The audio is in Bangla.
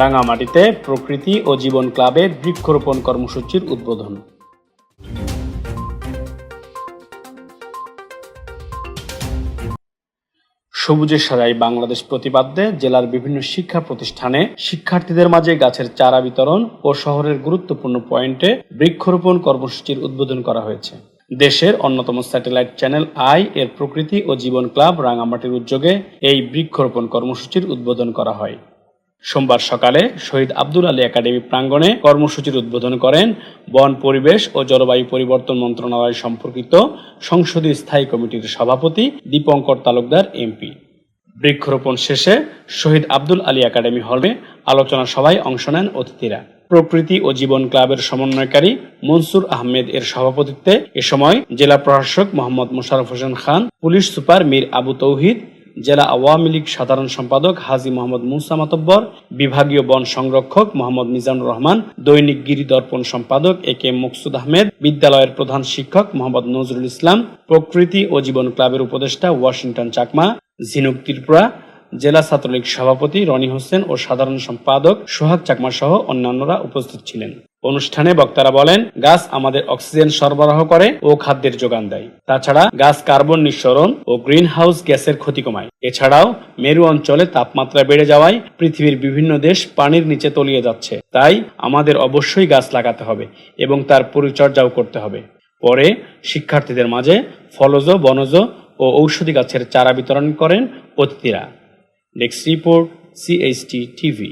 রাঙামাটিতে প্রকৃতি ও জীবন ক্লাবের বৃক্ষরোপণ কর্মসূচির উদ্বোধন। সবুজের সারাই বাংলাদেশ প্রতিপাদ্যে জেলার বিভিন্ন শিক্ষা প্রতিষ্ঠানে শিক্ষার্থীদের মাঝে গাছের চারা বিতরণ ও শহরের গুরুত্বপূর্ণ পয়েন্টে বৃক্ষরোপণ কর্মসূচির উদ্বোধন করা হয়েছে। দেশের অন্যতম স্যাটেলাইট চ্যানেল আই এর প্রকৃতি ও জীবন ক্লাব রাঙামাটির উদ্যোগে এই বৃক্ষরোপণ কর্মসূচির উদ্বোধন করা হয়। সোমবার সকালে শহীদ আব্দুল আলী একাডেমি প্রাঙ্গণে কর্মসূচির উদ্বোধন করেন বন পরিবেশ ও জলবায়ু পরিবর্তন মন্ত্রণালয় সম্পর্কিত সংসদীয় স্থায়ী কমিটির সভাপতি দীপঙ্কর তালুকদার, এমপি। বৃক্ষরোপণ শেষে শহীদ আব্দুল আলী একাডেমি হলে আলোচনা সভায় অংশ নেন অতিথিরা। প্রকৃতি ও জীবন ক্লাবের সমন্বয়কারী মনসুর আহমেদ এর সভাপতিত্বে এ সময় জেলা প্রশাসক মোহাম্মদ মোশারফ হোসেন খান, পুলিশ সুপার মীর আবু তৌহিদ জেলা আওয়ামী লীগ সাধারণ সম্পাদক হাজি মোহাম্মদ মুসা মাতব্বর, বিভাগীয় বন সংরক্ষক মোহাম্মদ মিজানুর রহমান, দৈনিক গিরি দর্পণ সম্পাদক এ কে মকসুদ আহমেদ, বিদ্যালয়ের প্রধান শিক্ষক মোহাম্মদ নজরুল ইসলাম, প্রকৃতি ও জীবন ক্লাবের উপদেষ্টা ওয়াশিংটন চাকমা, ঝিনুক ত্রিপুরা, জেলা ছাত্রলীগ সভাপতি রনি হোসেন ও সাধারণ সম্পাদক সোহাগ চাকমা সহ অন্যান্যরা উপস্থিত ছিলেন। অনুষ্ঠানে বক্তারা বলেন, গাছ আমাদের অক্সিজেন সরবরাহ করে ও খাদ্যের যোগান দেয়। তাছাড়া গাছ কার্বন নিঃসরণ ও গ্রিন হাউস গ্যাসের ক্ষতি কমায় এছাড়াও মেরু অঞ্চলে তাপমাত্রা বেড়ে যাওয়ায় পৃথিবীর বিভিন্ন দেশ পানির নিচে তলিয়ে যাচ্ছে। তাই আমাদের অবশ্যই গাছ লাগাতে হবে এবং তার পরিচর্যাও করতে হবে। পরে শিক্ষার্থীদের মাঝে ফলজ, বনজ ও ঔষধি গাছের চারা বিতরণ করেন অতিথিরা। Next report CHT TV